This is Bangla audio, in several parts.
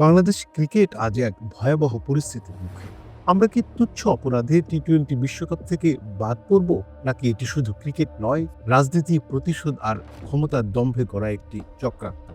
বাংলাদেশ ক্রিকেট আজ এক ভয়াবহ পরিস্থিতির মুখে। আমরা কি তুচ্ছ অপরাধে টি টোয়েন্টি বিশ্বকাপ থেকে বাদ পড়ব, নাকি এটি শুধু ক্রিকেট নয়, রাজনীতি, প্রতিশোধ আর ক্ষমতার দম্ভে করা একটি চক্রান্ত?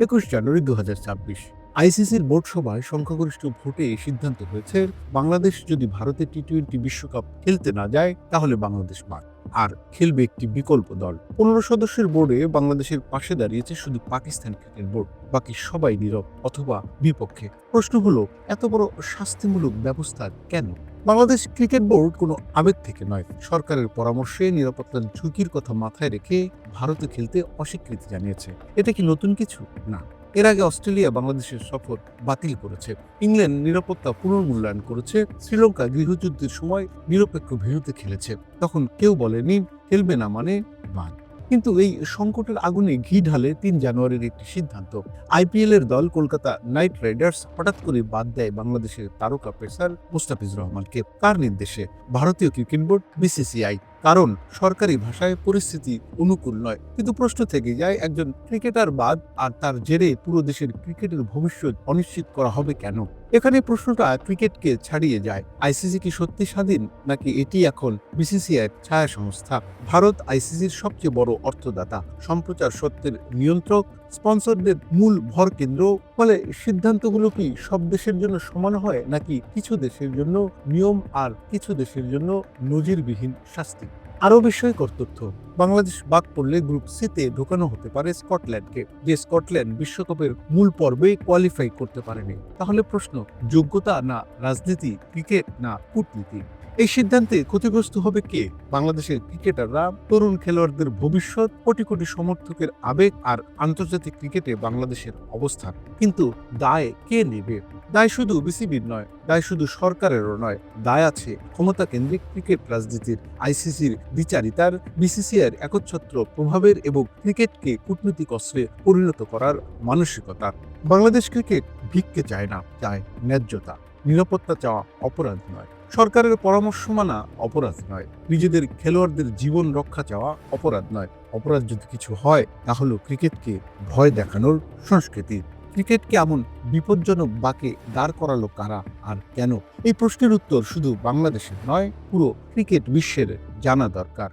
একুশ জানুয়ারি দু হাজার ছাব্বিশ। আইসিসির বোর্ড সভায় সংখ্যাগরিষ্ঠ ভোটে সিদ্ধান্ত হয়েছে, বাংলাদেশ যদি ভারতের টি টোয়েন্টি বিশ্বকাপ খেলতে না যায়, তাহলে বাংলাদেশ বাদ। আর খেলবে একটি বিকল্প দল। পনেরো সদস্যের বোর্ডে বাংলাদেশের পাশে দাঁড়িয়েছে শুধু পাকিস্তান ক্রিকেট বোর্ড, বাকি সবাই নীরব অথবা বিপক্ষে। প্রশ্ন হলো, এত বড় শাস্তিমূলক ব্যবস্থা কেন? বাংলাদেশ ক্রিকেট বোর্ড কোনো আবেগ থেকে নয়। সরকারের পরামর্শে নিরাপত্তার ঝুঁকির কথা মাথায় রেখে ভারতে খেলতে অস্বীকৃতি জানিয়েছে। এটা কি নতুন কিছু? না। এর আগে অস্ট্রেলিয়া বাংলাদেশের সফর বাতিল করেছে। ইংল্যান্ড নিরাপত্তা পুনর্মূল্যায়ন করেছে। শ্রীলঙ্কা গৃহযুদ্ধের সময় নিরপেক্ষ ভেন্যুতে খেলেছে। তখন কেউ বলেনি খেলবে না মানে বাদ। কিন্তু এই সংকটের আগুনে ঘি ঢালে তিন জানুয়ারির একটি সিদ্ধান্ত। আইপিএল এর দল কলকাতা নাইট রাইডার্স হঠাৎ করে বাদ দেয় বাংলাদেশের তারকা পেসার মুস্তাফিজুর রহমানকে। কার নির্দেশে ভারতীয় ক্রিকেট বোর্ড বিসিসিআই কারণ সরকারি ভাষায় পরিস্থিতি অনুকূল নয়। কিন্তু প্রশ্ন থেকে যায়, একজন ক্রিকেটার বাদ আর তার জেরে পুরো দেশের ক্রিকেটের ভবিষ্যৎ অনিশ্চিত করা হবে কেন? এখানে প্রশ্নটা ক্রিকেটকে ছাড়িয়ে যায়। আইসিসি কি সত্যি স্বাধীন, নাকি এটি এখন বিসিসিআই ছায়া সংস্থা ভারত আইসিসির সবচেয়ে বড় অর্থদাতা, সম্প্রচার সত্যের নিয়ন্ত্রক স্পন্সরদের মূল ভর কেন্দ্র? ফলে সিদ্ধান্তগুলো কি সব দেশের জন্য সমান হয় নাকি কিছু দেশের জন্য নিয়ম আর কিছু দেশের জন্য নজিরবিহীন শাস্তি? আরও বিস্ময়কর তথ্য বাংলাদেশ বাদ পড়লে গ্রুপ সিতে ঢোকানো হতে পারে স্কটল্যান্ডকে। যে স্কটল্যান্ড বিশ্বকাপের মূল পর্বে কোয়ালিফাই করতে পারেনি। তাহলে প্রশ্ন, যোগ্যতা না রাজনীতি, ক্রিকেট না কূটনীতি? এই সিদ্ধান্তে ক্ষতিগ্রস্ত হবে কে? বাংলাদেশের ক্রিকেটাররা, তরুণ খেলোয়াড়দের ভবিষ্যৎ, কোটি কোটি সমর্থকের আবেগ আর আন্তর্জাতিক ক্রিকেটে বাংলাদেশের অবস্থান। কিন্তু দায় কে নেবে? দায় শুধু বিসিবির নয় দায় শুধু সরকারেরও নয়, দায় আছে ক্ষমতা কেন্দ্রিক ক্রিকেট রাজনীতির, আইসিসির বিচারিতার বিসিসিআর একচ্ছত্র প্রভাবের এবং ক্রিকেটকে কূটনৈতিক অস্ত্রে পরিণত করার মানসিকতা। বাংলাদেশ ক্রিকেট ভিক্ষে চায় না, চায় ন্যায্যতা। নিরাপত্তা চাওয়া অপরাধ নয়, সরকারের পরামর্শ মানা অপরাধ নয়, নিজেদের খেলোয়াড়দের জীবন রক্ষা চাওয়া অপরাধ নয়। অপরাধ যদি কিছু হয় তাহলে ক্রিকেটকে ভয় দেখানোর সংস্কৃতি। ক্রিকেটকে এমন বিপজ্জনক বাকে দাঁড় করালো কারা আর কেন? এই প্রশ্নের উত্তর শুধু বাংলাদেশের নয়, পুরো ক্রিকেট বিশ্বের জানা দরকার।